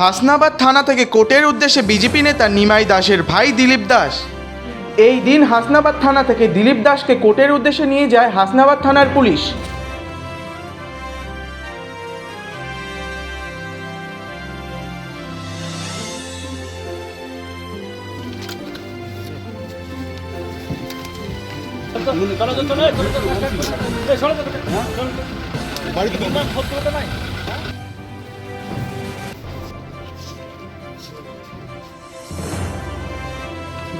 হাসনাবাদ থানা থেকে কোর্টের উদ্দেশ্যে বিজেপি নেতা নিমাই দাসের ভাই দিলীপ দাস। এই দিন হাসনাবাদ থানা থেকে দিলীপ দাসকে কোর্টের উদ্দেশ্যে নিয়ে যায় হাসনাবাদ থানার পুলিশ। চলো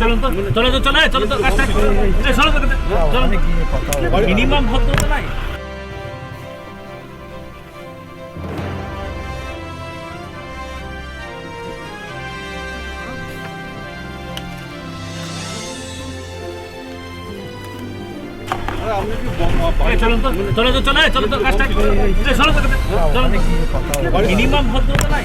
চলো তো, চলো চলো তো, কাজটা চলো তো মিনিমাম ভদ্রতা নাই। চলুন তো, চলো তো, চলো চলো তো, কাজটা চলো তো। মিনিমাম ভদ্রতা নাই।